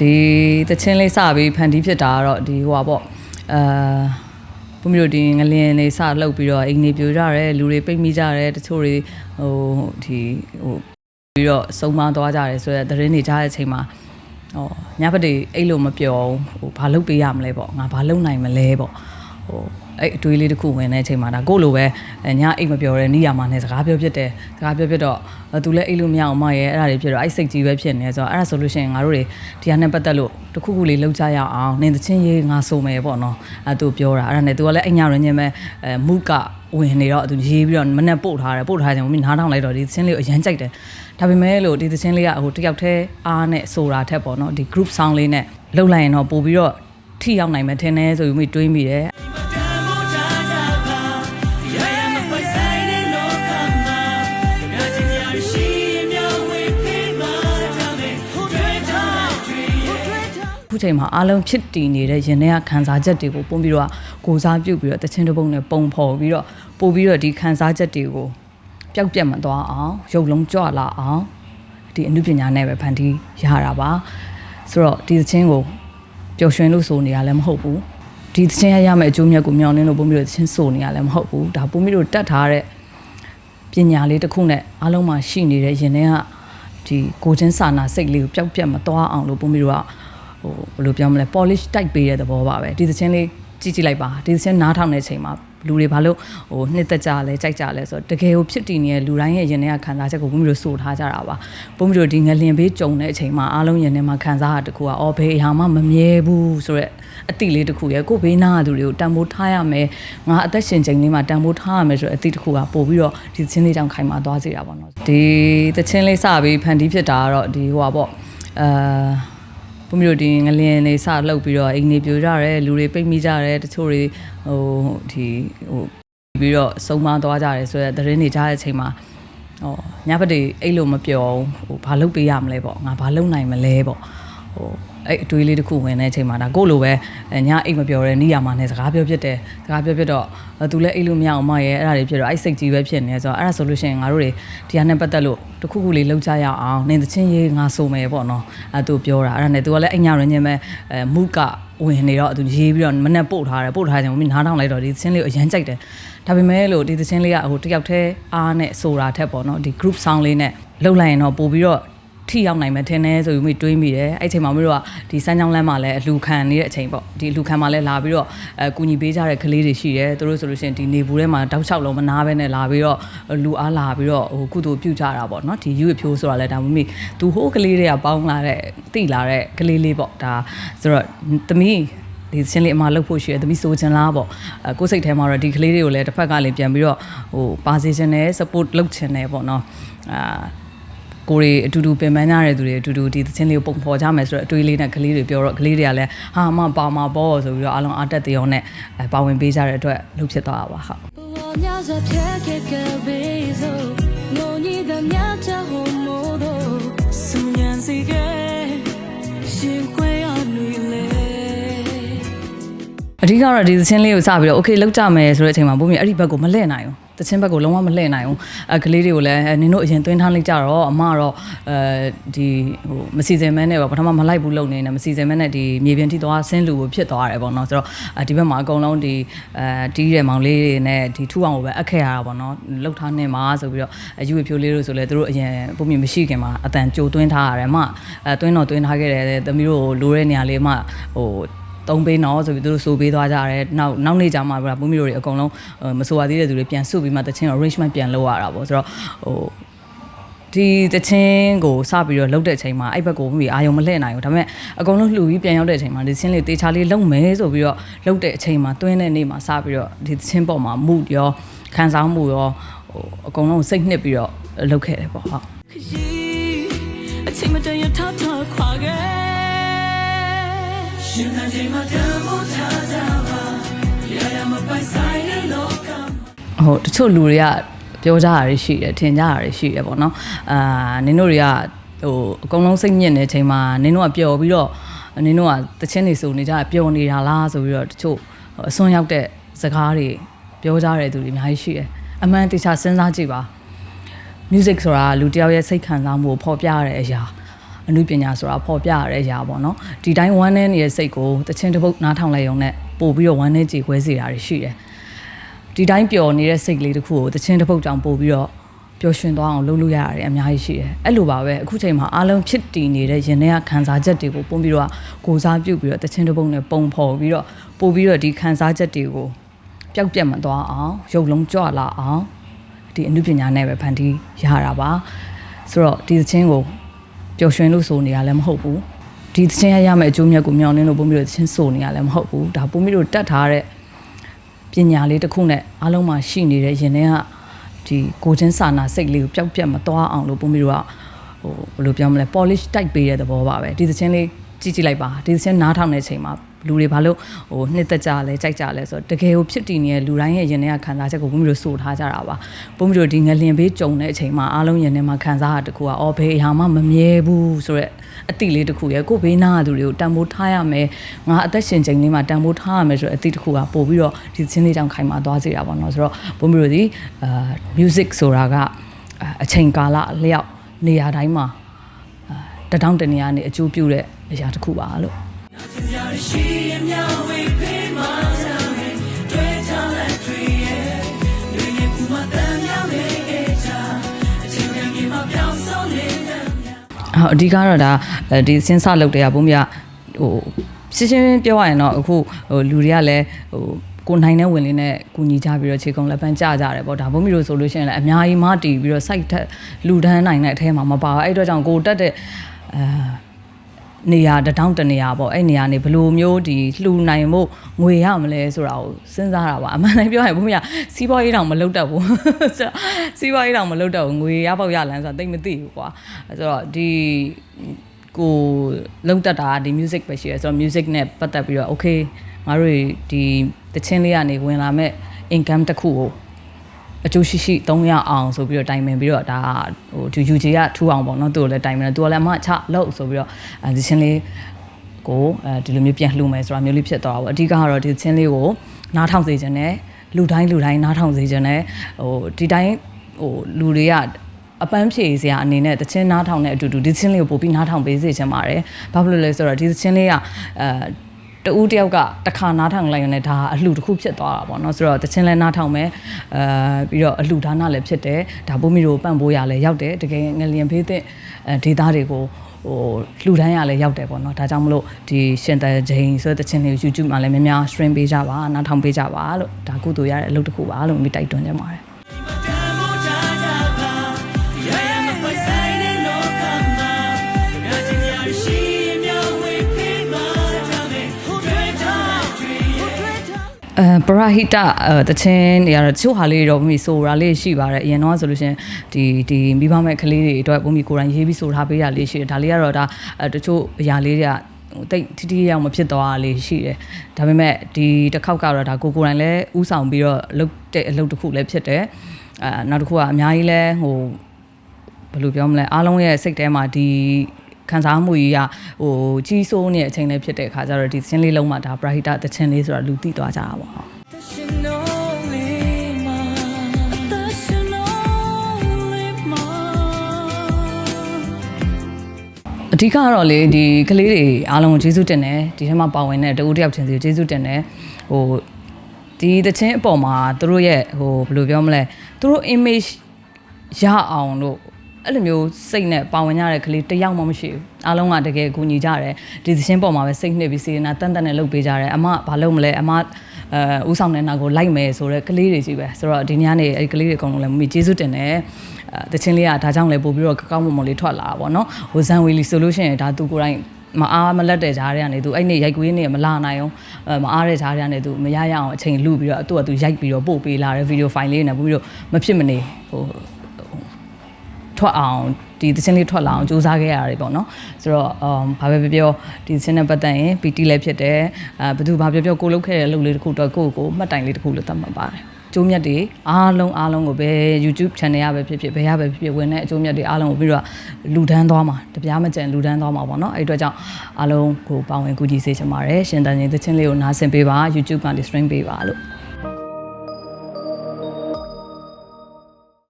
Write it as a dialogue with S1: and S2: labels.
S1: ဒီတချင်းလေးစပြီးဖန်တီးဖြစ်တာကတော့ဒီဟိုပါပေါ့အာဘုမတို့ဒီငလင်နေစလှုပ်ပြီးတော့အိမ်နေပြိုကြတယ်လူတွေပိတ်မိကြတယ်တချို့တွေဟိုဒီဟိုပြီးတော့ဆုံးမသွားကြတယ်ဆိုတော့သတင်းတွေကြားတဲ့အချိန်မှာဟောညဘက်တွေအဲ့လိုမပြောဘူးဟိုဘာလုပ်ပေးရမလဲပေါ့ငါဘာလုပ်နိုင်မလဲပေါ့ ဟိုအဲ့အတွေးလေးတစ်ခုဝင်တဲ့အချိန်မှာဒါကိုယ့်လိုပဲအဲညအိတ်မပြောတဲ့နေရာမှာနဲ့စကားပြောဖြစ်တယ်စကားပြောဖြစ်တော့အဲသူလည်းအိတ်လို့မရအောင်မရဲ့အဲ့ဒါတွေဖြစ်တော့အဲ့စိတ်ကြီးပဲဖြစ်နေတယ်ဆိုတော့အဲ့ဒါဆိုလို့ရှိရင်ငါတို့တွေဒီဟာနဲ့ပတ်သက်လို့တစ်ခုခုလေးလောက်ကြရအောင်နင်တချင်းရေးငါဆိုမယ်ပေါ့နော်အဲသူပြောတာအဲ့ဒါနဲ့သူကလည်းအညာရင်းချင်းပဲအဲမုကဝင်နေတော့သူရေးပြီးတော့မနဲ့ပို့ထားတယ်ပို့ထားခြင်းမင်းနားထောင်လိုက်တော့ဒီသချင်းလေးကိုအရန်ကြိုက်တယ်ဒါပေမဲ့လို့ဒီသချင်းလေးကဟိုတယောက်တည်းအားနဲ့ဆိုတာထက်ပေါ့နော်ဒီ group sound လေးနဲ့လှုပ်လိုက်ရင်တော့ပို့ပြီးတော့ထိရောက်နိုင်မယ်ထင်တယ်ဆိုပြီးမိတွေးမိတယ် ခုချိန်မှာအားလုံးဖြစ်တည်နေတဲ့ရင်ထဲကခံစားချက်တွေကိုပုံပြီးတော့ကိုစားပြုတ်ပြီးတော့တချင်းတစ်ပုတ်နဲ့ပုံဖော်ပြီးတော့ပို့ပြီးတော့ဒီခံစားချက်တွေကိုပျောက်ပြတ်မသွားအောင်ရုပ်လုံးကြွလာအောင်ဒီအမှုပညာနဲ့ပဲဖန်တီးရတာပါဆိုတော့ဒီတချင်းကိုပျော်ရွှင်လို့ဆိုနေရလည်းမဟုတ်ဘူးဒီတချင်းရရမယ့်အကျိုးမြတ်ကိုမျှော်လင့်လို့ပုံပြီးတော့တချင်းဆိုနေရလည်းမဟုတ်ဘူးဒါပုံပြီးတော့တတ်ထားတဲ့ပညာလေးတစ်ခုနဲ့အားလုံးမှာရှိနေတဲ့ရင်ထဲကဒီကိုချင်းစာနာစိတ်လေးကိုပျောက်ပြတ်မသွားအောင်လို့ပုံပြီးတော့ ဟိုဘယ်လိုပြောမလဲ polish တိုက်ပေးတဲ့သဘောပါပဲဒီသချင်းလေးကြည့်ကြည့်လိုက်ပါဒီသချင်းနားထောင်တဲ့အချိန်မှာလူတွေဘာလို့ဟိုနှစ်သက်ကြလဲကြိုက်ကြလဲဆိုတော့တကယ်ကိုဖြစ်တည်နေတဲ့လူတိုင်းရဲ့ရင်ထဲကခံစားချက်ကိုပုံပြီးတော့စိုးထားကြတာပါပုံပြီးတော့ဒီငလင်ဘေးကြုံတဲ့အချိန်မှာအားလုံးရင်ထဲမှာခံစားရတခုကအော်ဘယ်အရာမှမမြဲဘူးဆိုတော့အတိလေးတစ်ခုရဲ့ကိုဘေးနားကသူတွေကိုတန်ဖိုးထားရမယ်ငါအသက်ရှင်ချိန်လေးမှာတန်ဖိုးထားရမယ်ဆိုတော့အတိတစ်ခုကပို့ပြီးတော့ဒီသချင်းလေးတောင်ခိုင်မာသွားစေတာပေါ့နော်ဒီသချင်းလေးစပြီးဖန်တီးဖြစ်တာကတော့ဒီဟိုပါပေါ့အာ ဘုမတို့ဒီငလင်နေစလှုပ်ပြီးတော့အိမ်နေပြိုကြတယ်လူတွေပိတ်မိကြတယ်တချို့တွေဟိုဒီဟိုပြီးတော့ဆုံးမသွားကြတယ်ဆိုတော့သတင်းတွေကြားတဲ့အချိန်မှာဟောညဘက်တွေအဲ့လိုမပြောဘူးဟိုဘာလုပ်ပေးရမလဲပေါ့ငါဘာလုပ်နိုင်မလဲပေါ့ ဟိုအဲ့အတွေးလေးတစ်ခုဝင်တဲ့အချိန်မှာဒါကိုယ့်လိုပဲအဲညအိတ်မပြောတဲ့နေရာမှာနဲ့စကားပြောဖြစ်တယ်စကားပြောဖြစ်တော့အဲသူလည်းအိတ်လို့မရအောင်မရဲ့အဲ့ဒါတွေဖြစ်တော့အဲ့စိတ်ကြီးပဲဖြစ်နေတယ်ဆိုတော့အဲ့ဒါဆိုလို့ရှိရင်ငါတို့တွေဒီဟာနဲ့ပတ်သက်လို့တစ်ခုခုလေးလောက်ကြရအောင်နင်တချင်းရေးငါဆိုမယ်ပေါ့နော်အဲသူပြောတာအဲ့ဒါနဲ့သူကလည်းအညာရင်းချင်းပဲအဲမုကဝင်နေတော့သူရေးပြီးတော့မနဲ့ပို့ထားတယ်ပို့ထားခြင်းမင်းနားထောင်လိုက်တော့ဒီသချင်းလေးကိုအရန်ကြိုက်တယ်ဒါပေမဲ့လို့ဒီသချင်းလေးကဟိုတယောက်တည်းအားနဲ့ဆိုတာထက်ပေါ့နော်ဒီ group sound လေးနဲ့လှုပ်လိုက်ရင်တော့ပို့ပြီးတော့ ထိရောက်နိုင်မယ်ထင်တယ်ဆိုပြီးမိတွေးမိတယ်အဲ့အချိန်မှာမတို့ကဒီစမ်းချောင်းလမ်းမှာလည်းအလူခံနေတဲ့အချိန်ပေါ့ဒီအလူခံမှာလည်းလာပြီးတော့အဲကူညီပေးကြတဲ့ကလေးတွေရှိတယ်သူတို့ဆိုလို့ရှိရင်ဒီနေဘူးထဲမှာတောက်ချောက်လုံးမနာပဲနဲ့လာပြီးတော့လူအားလာပြီးတော့ဟိုကုသိုလ်ပြုကြတာပေါ့နော်ဒီယူရဖြိုးဆိုတာလည်းဒါမှမဟုတ်သူဟိုးကလေးတွေကပေါင်းလာတဲ့တိလာတဲ့ကလေးလေးပေါ့ဒါဆိုတော့သမီးဒီချင်းလေးအမလှုပ်ဖို့ရှိတယ်သမီးဆိုချင်လားပေါ့အဲကိုယ်စိတ်ထဲမှာတော့ဒီကလေးတွေကိုလည်းတစ်ဖက်ကလည်းပြန်ပြီးတော့ဟိုပါစေချင်တယ် support လုပ်ချင်တယ်ပေါ့နော်အာ ကိုရီအတူတူပင်ပန်းကြတဲ့သူတွေအတူတူဒီသချင်းလေးကိုပုံဖော်ကြမယ်ဆိုတော့အတွေးလေးနဲ့ကလေးတွေပြောတော့ကလေးတွေကလည်းဟာမပါမှာပေါ့ဆိုပြီးတော့အားလုံးအားတက်တရောနဲ့အဲပါဝင်ပေးကြတဲ့အတွက်လှုပ်ဖြစ်သွားတာပါဟုတ်
S2: 我များစွာဖြတ်ခဲ့ကြပေစို့ငုံကြီးတဲ့မြတ်ချဟိုမို့တော့စူညံစီကရှင်ခွေရနွေလေ
S1: အဓိကတော့ဒီသချင်းလေးကိုစပြီးတော့ okay လောက်ကြမယ်ဆိုတဲ့အချိန်မှာဘုံမြအဲ့ဒီဘက်ကိုမလှည့်နိုင်ဘူး သချင်းဘက်ကိုလုံးဝမလှည့်နိုင်ဘူးအဲကလေးတွေကိုလည်းအဲနင်တို့အရင်သွင်းထားလိုက်ကြတော့အမကတော့အဲဒီဟိုမစီစဉ်မဲနဲ့ပေါ့ပထမမလိုက်ဘူးလုံနေတယ်မစီစဉ်မဲနဲ့ဒီမြေပြင်ထိသွားဆင်းလူကိုဖြစ်သွားတယ်ပေါ့နော်ဆိုတော့အဲဒီဘက်မှာအကုန်လုံးဒီအဲတီးတဲ့မောင်လေးတွေနဲ့ဒီထူအောင်ကိုပဲအက်ခဲ့ရတာပေါ့နော်လှုပ်ထားနေမှာဆိုပြီးတော့အယူဖြိုးလေးတို့ဆိုလဲသူတို့အရင်ပုံမြင်မရှိခင်မှာအတန်ကြိုသွင်းထားရတယ်အမအဲသွင်းတော့သွင်းထားခဲ့တယ်သမီးတို့လိုတဲ့နေရာလေးအမဟို သုံးပေးနော်ဆိုပြီးသူတို့ဆိုပေးသွားကြတယ်နောက်နောက်နေ့ကျမှဗျာဘုမီတို့တွေအကုန်လုံးမဆိုပါသေးတဲ့သူတွေပြန်စုပြီးမှတချင်း arrangement ပြန်လုပ်ရတာပေါ့ဆိုတော့ဟိုဒီတချင်းကိုစပြီးတော့လှုပ်တဲ့အချိန်မှာအဲ့ဘက်ကိုဘုမီအာယုံမလှည့်နိုင်ဘူးဒါပေမဲ့အကုန်လုံးလှူပြီးပြန်ရောက်တဲ့အချိန်မှာဒီတချင်းလေးတေချာလေးလှုပ်မယ်ဆိုပြီးတော့လှုပ်တဲ့အချိန်မှာတွင်းတဲ့နေ့မှာစပြီးတော့ဒီတချင်းပေါ်မှာမှုရောခံစားမှုရောဟိုအကုန်လုံးစိတ်နှစ်ပြီးတော့လှုပ်ခဲ့တယ်ပေါ့ဟုတ်
S2: ခရီးအချိန်မတန်ရထထခွာခဲ့ ရှင်ခံချိန်မှာတမ်းဖို့ထားကြပါရရမပိုင်ဆိုင်တဲ့လောကမှာ
S1: ဟိုတချို့လူတွေကပြောကြတာတွေရှိတယ်ထင်ကြတာတွေရှိတယ်ပေါ့နော်အာနင်တို့တွေကဟိုအကုန်လုံးစိတ်ညစ်နေတဲ့အချိန်မှာနင်တို့ကပျော်ပြီးတော့နင်တို့ကတချင်းတွေစုံနေကြပျော်နေတာလားဆိုပြီးတော့တချို့အစွန်းရောက်တဲ့စကားတွေပြောကြတဲ့သူတွေအများကြီးရှိတယ်အမှန်တခြားစဉ်းစားကြည့်ပါ music ဆိုတာလူတစ်ယောက်ရဲ့စိတ်ခံစားမှုကိုဖော်ပြရတဲ့အရာ အမှုပညာဆိုတာပေါ်ပြရတဲ့အရာပေါ့နော်ဒီတိုင်းဝမ်းနေနေတဲ့စိတ်ကိုတချင်းတစ်ပုတ်နားထောင်လိုက်ရုံနဲ့ပို့ပြီးတော့ဝမ်းနေကြေခွဲစေတာတွေရှိတယ်ဒီတိုင်းပျော်နေတဲ့စိတ်ကလေးတစ်ခုကိုတချင်းတစ်ပုတ်ကြောင့်ပို့ပြီးတော့ပျော်ရွှင်သွားအောင်လုပ်လို့ရရတယ်အများကြီးရှိတယ်အဲ့လိုပါပဲအခုချိန်မှာအားလုံးဖြစ်တည်နေတဲ့ရင်ထဲကခံစားချက်တွေကိုပုံပြီးတော့ကိုစားပြုတ်ပြီးတော့တချင်းတစ်ပုတ်နဲ့ပုံဖော်ပြီးတော့ပို့ပြီးတော့ဒီခံစားချက်တွေကိုပျောက်ပြတ်မသွားအောင်ရုပ်လုံးကြွလာအောင်ဒီအမှုပညာနဲ့ပဲဖန်တီးရတာပါဆိုတော့ဒီသချင်းကို ပျော်ရွှင်လို့ဆိုနေရလည်းမဟုတ်ဘူးဒီသချင်းရရမယ့်အကျိုးမြတ်ကိုမျှော်လင့်လို့ပုံပြီးတော့သချင်းဆိုနေရလည်းမဟုတ်ဘူးဒါပုံပြီးတော့တတ်ထားတဲ့ပညာလေးတစ်ခုနဲ့အားလုံးမှာရှိနေတဲ့ရင်ထဲကဒီကိုချင်းစာနာစိတ်လေးကိုပျောက်ပြတ်မသွားအောင်လို့ပုံပြီးတော့ဟိုဘယ်လိုပြောမလဲ polish တိုက်ပေးတဲ့သဘောပါပဲဒီသချင်းလေးကြည့်ကြည့်လိုက်ပါဒီသချင်းနားထောင်တဲ့အချိန်မှာ လူတွေဘာလို့ဟိုနှစ်သက်ကြလဲကြိုက်ကြလဲဆိုတော့တကယ်ကိုဖြစ်တည်နေတဲ့လူတိုင်းရဲ့ရင်ထဲကခံစားချက်ကိုပုံပြီးတော့စိုးထားကြတာပါပုံပြီးတော့ဒီငလင်ဘေးကြုံတဲ့အချိန်မှာအားလုံးရင်ထဲမှာခံစားရတကူကအော်ဘယ်အရာမှမမြဲဘူးဆိုတော့အတိလေးတစ်ခုရဲ့ကိုဘေးနားကသူတွေကိုတန်ဖိုးထားရမယ်ငါအသက်ရှင်ချိန်လေးမှာတန်ဖိုးထားရမယ်ဆိုတော့အတိတစ်ခုကပို့ပြီးတော့ဒီချင်းလေးတောင်ခိုင်မာသွားစေတာပေါ့နော်ဆိုတော့ပုံပြီးတော့ဒီအာ music ဆိုတာကအချိန်ကာလအလျောက်နေရာတိုင်းမှာအာတတောင်းတနေရာနေအကျိုးပြုတဲ့အရာတစ်ခုပါလို့ ဟုတ်အဓိကတော့ဒါအဲဒီစဉ်းစားလုပ်တဲ့ကဘုံမြဟိုရှင်းရှင်းပြောရရင်တော့အခုဟိုလူတွေကလည်းဟိုကိုနိုင်တဲ့ဝင်လေးနဲ့ကူညီကြပြီးတော့ခြေကုံလက်ပန်းကြကြတယ်ပေါ့ဒါဘုံမျိုးဆိုလို့ရှိရင်လည်းအများကြီးမတီးပြီးတော့ site ထက်လူတန်းနိုင်တဲ့အထဲမှာမပါဘူးအဲ့တော့ကြောင့်ကိုတက်တဲ့အာ နေရာတစ်တောင်းတနေရာပေါ့အဲ့နေရာနေဘယ်လိုမျိုးဒီလှူနိုင်မှုငွေရမလဲဆိုတာကိုစဉ်းစားတာပါအမှန်တမ်းပြောရင်ဘုမရစီးပွားရေးတောင်မလုပ်တတ်ဘူးဆိုတော့စီးပွားရေးတောင်မလုပ်တတ်ဘူးငွေရပေါက်ရလန်းဆိုတာတိတ်မသိဘူးကွာအဲဆိုတော့ဒီကိုလုံတတ်တာဒီ music ပဲရှိရဲဆိုတော့ music နဲ့ပတ်သက်ပြီးတော့ okay ငါတို့ဒီတချင်းလေးကနေဝင်လာမဲ့ income တစ်ခုကို အကျိုးရှိရှိသုံးရအောင်ဆိုပြီးတော့တိုင်ပင်ပြီးတော့ဒါဟိုဒီ UJ ကထူအောင်ပေါ့နော်သူ့ကိုလည်းတိုင်ပင်တယ်သူကလည်းအမချလို့ဆိုပြီးတော့အဲဒီချင်းလေးကိုအဲဒီလိုမျိုးပြန်လှူမယ်ဆိုတာမျိုးလေးဖြစ်သွားတာပေါ့အဓိကကတော့ဒီချင်းလေးကိုနားထောင်စေခြင်းနဲ့လူတိုင်းလူတိုင်းနားထောင်စေခြင်းနဲ့ဟိုဒီတိုင်းဟိုလူတွေကအပန်းဖြေစရာအနေနဲ့တချင်းနားထောင်တဲ့အတူတူဒီချင်းလေးကိုပို့ပြီးနားထောင်ပေးစေချင်ပါတယ်။ဘာဖြစ်လို့လဲဆိုတော့ဒီချင်းလေးကအဲ တူတယောက်ကတစ်ခါနားထောင်လိုက်ရင်လည်းဒါအလှတစ်ခုဖြစ်သွားတာပေါ့နော်ဆိုတော့တချင်းလဲနားထောင်မယ်အဲပြီးတော့အလှဒါနလည်းဖြစ်တယ်ဒါပိုးမီတို့ပန့်ပိုးရလည်းရောက်တယ်တကယ်ငလျင်ဖေးတဲ့အဲဒေတာတွေကိုဟိုလှူဒန်းရလည်းရောက်တယ်ပေါ့နော်ဒါကြောင့်မလို့ဒီရှင်တန်ဂျိန်ဆိုတဲ့တချင်းလေးကို YouTube မှာလည်းများများ stream ပေးကြပါနားထောင်ပေးကြပါလို့ဒါကုသိုလ်ရတဲ့အလုပ်တစ်ခုပါလို့မိတိုက်တွန်းကြပါတယ် အဲပရာဟိတအဲတချင်းတွေကတော့တချို့ဟာလေးတွေတော့ဘုမီဆိုတာလေးရှိပါတယ်အရင်တော့ဆိုလို့ရှင်ဒီဒီမိဘမဲ့ကလေးတွေအတွက်ဘုမီကိုယ်တိုင်ရေးပြီးဆိုထားပေးတာလေးရှိတယ်ဒါလေးကတော့ဒါအဲတချို့အရာလေးတွေကဟိုတိတ်ထိထိရောက်မဖြစ်သွားတာလေးရှိတယ်ဒါပေမဲ့ဒီတစ်ခေါက်ကတော့ဒါကိုကိုယ်တိုင်လည်းဥဆောင်ပြီးတော့လုပ်တဲ့အလုပ်တစ်ခုလည်းဖြစ်တယ်အဲနောက်တစ်ခုကအများကြီးလဲဟိုဘယ်လိုပြောမလဲအားလုံးရဲ့စိတ်ထဲမှာဒီ ခံစားမှုကြီးကဟိုကြီးစိုးနေတဲ့အချိန်လေးဖြစ်တဲ့အခါကျတော့ဒီသင်းလေးလုံးမှာဒါ brighter သချင်းလေးဆိုတော့လူသိသွားကြတာပေါ့ဟုတ်
S2: The lonely man The lonely man
S1: အဓိကကတော့လေဒီကလေးတွေအားလုံးကိုကျေးဇူးတင်တယ်ဒီထဲမှာပါဝင်တဲ့တဦးတစ်ယောက်ချင်းစီကိုကျေးဇူးတင်တယ်ဟိုဒီသချင်းအပေါ်မှာသူတို့ရဲ့ဟိုဘယ်လိုပြောမလဲသူတို့ image ရအောင်လို့ အဲ့လိုမျိုးစိတ်နဲ့ပါဝင်ကြတဲ့ကလေးတစ်ယောက်မှမရှိဘူးအားလုံးကတကယ်ကူညီကြတယ်ဒီသချင်းပေါ်မှာပဲစိတ်နှစ်ပြီးစေနာတန်တန်နဲ့လုပ်ပေးကြတယ်အမဘာလုပ်မလဲအမအဲဦးဆောင်တဲ့နောက်ကိုလိုက်မယ်ဆိုတော့ကလေးတွေကြီးပဲဆိုတော့ဒီညနေအဲ့ဒီကလေးတွေအကုန်လုံးလည်းမမီကျေးဇူးတင်တယ်အဲတချင်းလေးကဒါကြောင့်လည်းပို့ပြီးတော့ကောင်းမွန်မွန်လေးထွက်လာတာပေါ့နော်ဟိုဇန်ဝီလီဆိုလို့ရှိရင်ဒါသူကိုယ်တိုင်မအားမလက်တဲ့ဂျားတွေကနေသူအဲ့နေ့ရိုက်ကွေးနေမလာနိုင်အောင်အဲမအားတဲ့ဂျားတွေကနေသူမရရအောင်အချိန်လူပြီးတော့သူ့ကသူရိုက်ပြီးတော့ပို့ပေးလာတဲ့ဗီဒီယိုဖိုင်လေးနဲ့ပို့ပြီးတော့မဖြစ်မနေဟို ထွက်အောင်ဒီသချင်းလေးထွက်လာအောင်စူးစမ်းခဲ့ရတယ်ပေါ့နော်ဆိုတော့အမ်ဘာပဲပြောပြောဒီသချင်းနဲ့ပတ်သက်ရင် PT လည်းဖြစ်တယ်အဲဘယ်သူဘာပြောပြောကိုလုပ်ခဲ့တဲ့အလုပ်လေးတစ်ခုတော့ကိုယ့်ကိုမှတ်တိုင်လေးတစ်ခုလို့သတ်မှတ်ပါတယ်ကျိုးမြတ်တွေအားလုံးအားလုံးကိုပဲ YouTube channel ရပဲဖြစ်ဖြစ်ဘယ်ရပဲဖြစ်ဖြစ်ဝင်တဲ့အကျိုးမြတ်တွေအားလုံးကိုပြီးတော့လူဒန်းသွားမှာတပြားမကျန်လူဒန်းသွားမှာပေါ့နော်အဲ့အတွက်ကြောင့်အားလုံးကိုပါဝင်ကူညီစေချင်ပါတယ်ရှင်တန်ရင်သချင်းလေးကိုနားဆင်ပေးပါ YouTube ကနေ stream ပေးပါလို့